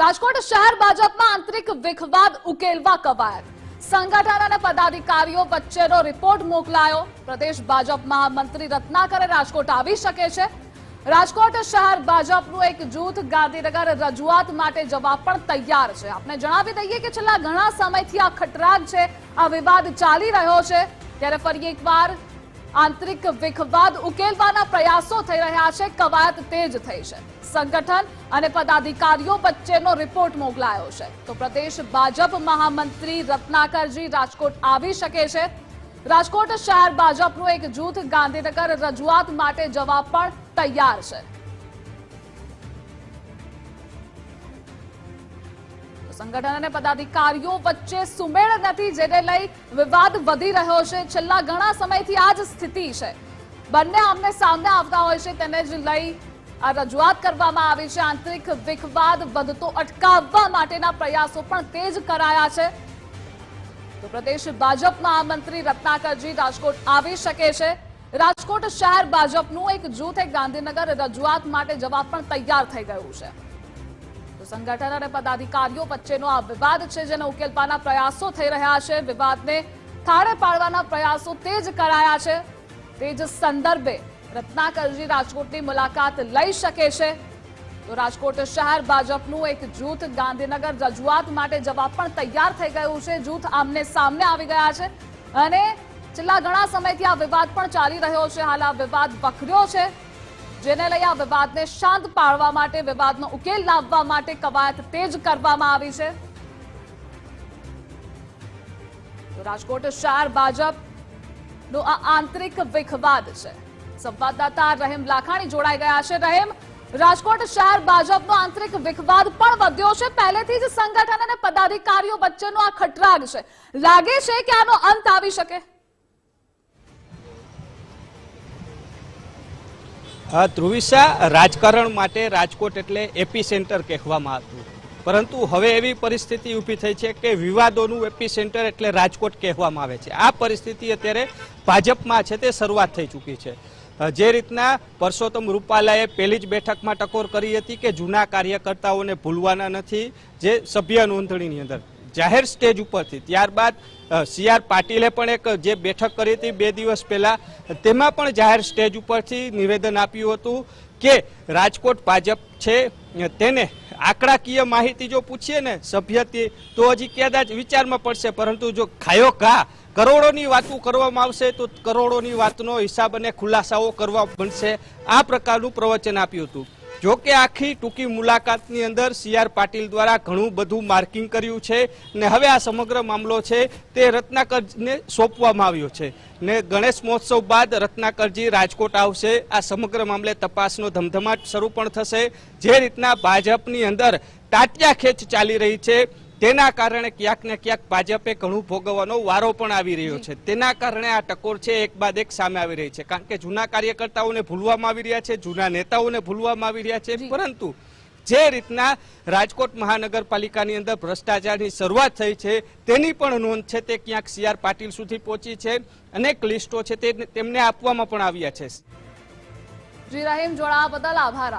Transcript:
રાજકોટ શહેર ભાજપમાં આંતરિક વિખવાદ ઉકેલવા કવાયત. સંગઠન અને પદાધિકારીઓ વચ્ચેનો રિપોર્ટ મોકલાયો. પ્રદેશ ભાજપ મહામંત્રી રત્નાકરે રાજકોટ આવી શકે છે. રાજકોટ શહેર ભાજપનું એક જૂથ ગાંધીનગર રજૂઆત માટે જવા પણ તૈયાર છે. આપને જણાવી દઈએ કે છેલ્લા ઘણા સમયથી આ ખટરાગ છે. આ વિવાદ ચાલી રહ્યો છે. ત્યારે ફરી એકવાર આંતરિક વિખવાદ ઉકેલવાના પ્રયાસો થઈ રહ્યા છે. કવાયત તેજ થઈ છે. સંગઠન અને પદાધિકારીઓ વચ્ચેનો રિપોર્ટ મોકલાયો છે. તો પ્રદેશ ભાજપ મહામંત્રી રત્નાકરજી રાજકોટ આવી શકે છે? રાજકોટ શહેર ભાજપનું એક જૂથ ગાંધીનગર રજૂઆત માટે જવા પણ તૈયાર છે. સંગઠન અને પદાધિકારીઓ વચ્ચે સુમેળ નથી, જેને લઈ વિવાદ વધી રહ્યો છે. છેલ્લા ઘણા સમયથી આ જ સ્થિતિ છે. બંને આમને સામને આવતા હોય છે, તેને જ લઈ આ રજૂઆત કરવામાં આવી છે. આંતરિક વિખવાદ વધતો અટકાવવા માટેના પ્રયાસો પણ તેજ કરાયા છે. તો પ્રદેશ ભાજપ મહામંત્રી રત્નાકરજી રાજકોટ આવી શકે છે. રાજકોટ શહેર ભાજપનું એક જૂથ, એક ગાંધીનગર રજૂઆત માટે જવાબ પણ તૈયાર થઈ ગયું છે. તો સંગઠન અને પદાધિકારીઓ વચ્ચેનો આ વિવાદ છે, જેને ઉકેલવાના પ્રયાસો થઈ રહ્યા છે. વિવાદને થાળે પાડવાના પ્રયાસો તે જ કરાયા છે. તે જ સંદર્ભે રત્નાકરજી રાજકોટની મુલાકાત લઈ શકે છે. તો રાજકોટ શહેર ભાજપનું એક જૂથ ગાંધીનગર રજૂઆત માટે જવા પણ તૈયાર થઈ ગયું છે. જૂથ આમને સામને આવી ગયા છે અને છેલ્લા ઘણા સમયથી આ વિવાદ પણ ચાલી રહ્યો છે. હાલ આ વિવાદ વખર્યો છે. જેને લઈ આ વિવાદને શાંત પાડવા માટે, વિવાદનો ઉકેલ લાવવા માટે કવાયત તેજ કરવામાં આવી છે. રાજકોટ શહેર ભાજપનો આ આંતરિક વિખવાદ છે. સંવાદદાતા રહીમ લાખાણી જોડાઈ ગયા છે. રહીમ, રાજકોટ શહેર ભાજપનો આંતરિક વિખવાદ પણ વધ્યો છે. પહેલેથી જ સંગઠન અને પદાધિકારીઓ વચ્ચેનો આ ખટરાગ છે. લાગે છે કે આનો અંત આવી શકે. અ, ધ્રુવિશા રાજકારણ માટે રાજકોટ એટલે એપી સેન્ટર કહેવામાં આવતું. પરંતુ હવે એવી પરિસ્થિતિ ઊભી થઈ છે કે વિવાદોનું એપી સેન્ટર એટલે રાજકોટ કહેવામાં આવે છે. આ પરિસ્થિતિ અત્યારે ભાજપમાં છે તે શરૂઆત થઈ ચૂકી છે. જે રીતના પરસોત્તમ રૂપાલાએ પહેલી જ બેઠકમાં ટકોર કરી હતી કે જૂના કાર્યકર્તાઓને ભૂલવાના નથી જે સભ્ય નોંધણીની અંદર. જાહેર સ્ટેજ ઉપરથી ત્યારબાદ સી આર પાટીલે પણ એક જે બેઠક કરી હતી બે દિવસ પહેલાં, તેમાં પણ જાહેર સ્ટેજ ઉપરથી નિવેદન આપ્યું હતું કે રાજકોટ ભાજપ છે, તેને આંકડાકીય માહિતી જો પૂછીએ ને સભ્યથી તો હજી કદાચ વિચારમાં પડશે. પરંતુ જો ખાયો ઘા, કરોડોની વાતો કરવામાં આવશે, તો કરોડોની વાતનો હિસાબ અને ખુલાસાઓ કરવા બનશે. આ પ્રકારનું પ્રવચન આપ્યું હતું. જો કે આખી ટૂંકી મુલાકાતની અંદર સી આર પાટીલ દ્વારા ઘણું બધું માર્કિંગ કર્યું છે ને હવે આ સમગ્ર મામલો છે તે રત્નાકરને સોંપવામાં આવ્યો છે. ને ગણેશ મહોત્સવ બાદ રત્નાકરજી રાજકોટ આવશે. આ સમગ્ર મામલે તપાસનો ધમધમાટ શરૂ પણ થશે. જે રીતના ભાજપની અંદર તાટિયા ખેંચ ચાલી રહી છે તેના કારણે ક્યાંક ને ક્યાંક ભાજપે ઘણું ભોગવવાનો વારો પણ આવી રહ્યો છે. તેના કારણે આ ટકોર છે એક બાદ એક સામે આવી રહી છે. કારણ કે જૂના કાર્યકર્તાઓને ભૂલવામાં આવી રહ્યા છે જૂના નેતાઓને ભૂલવામાં આવી રહ્યા છે. પરંતુ જે રીતના રાજકોટ મહાનગરપાલિકાની અંદર ભ્રષ્ટાચારની શરૂઆત થઈ છે તેની પણ નોંધ છે તે ક્યાંક સી આર પાટીલ સુધી પહોંચી છે. અનેક લિસ્ટો છે તે તેમને આપવામાં પણ આવ્યા છે. જી રહીમ જોડાવા બદલ આભાર